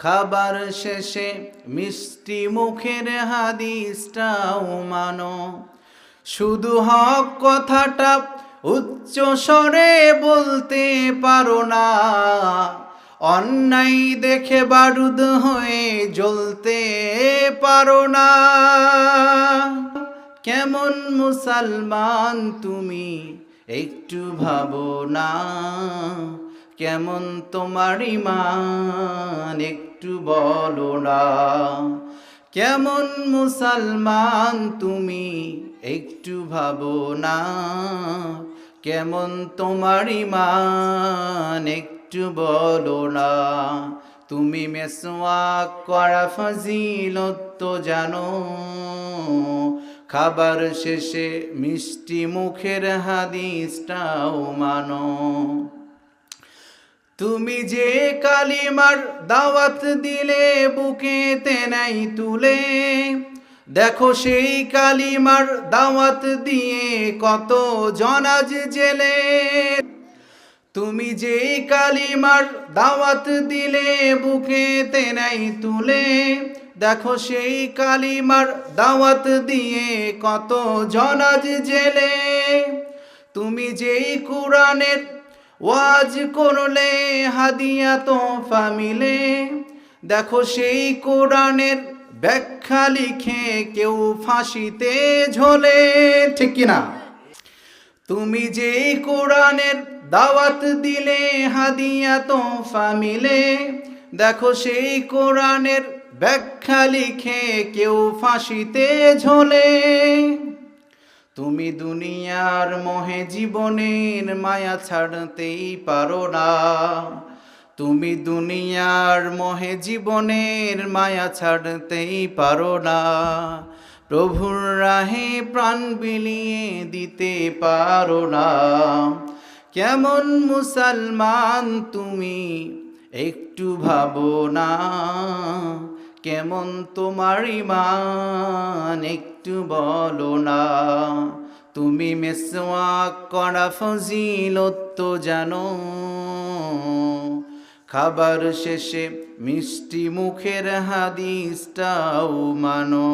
খাবার শেষে মিষ্টি মুখের হাদিসটাও মানো। শুধু হক কথাটা উচ্চ স্বরে বলতে পারো না। অন্যায় দেখে বারুদ হয়ে জ্বলতে পারো না। কেমন মুসলমান তুমি একটু ভাবো না। কেমন তোমার ইমান একটু বলো না, কেমন মুসলমান তুমি একটু ভাবো না, কেমন তোমার ইমান একটু বলো না, তুমি মেসওয়াক করা ফজিলত জানো, খাবার শেষে মিষ্টি মুখের হাদিসটাও মানো। তুমি যে কালিমার দাওয়াত দিলে, বুকেতে নাই তুলে। দেখো সেই কালিমার দাওয়াত দিয়ে কত জনাজ জেলে। তুমি যে কালিমার দাওয়াত দিলে, বুকেতে নাই তুলে। দেখো সেই কালিমার দাওয়াত দিয়ে কত জনাজ জেলে। তুমি যেই কোরআনের ওয়াজ করলে হাদিয়া তো ফামিলে দেখো সেই কোরআনের ব্যাখ্যা লিখে কেউ ফাঁসিতে ঝোলে। ঠিক কিনা? তুমি যে কোরআনের দাওয়াত দিলে হাদিয়া তো ফামিলে দেখো সেই কোরআনের ব্যাখ্যা লিখে কেউ ফাঁসিতে ঝোলে। তুমি দুনিয়ার মোহে জীবনের মায়া ছাড়তেই পারো না। তুমি দুনিয়ার মোহে জীবনের মায়া ছাড়তেই পারো না। প্রভুর রাহে প্রাণ বিলিয়ে দিতে পারো না। কেমন মুসলমান তুমি, একটু ভাবো না। কেমন তোমার ইমান একটু বলো না। তুমি মেসওয়াক করা ফজিলত জানো। খাবার শেষে মিষ্টি মুখের হাদিসটাও মানো।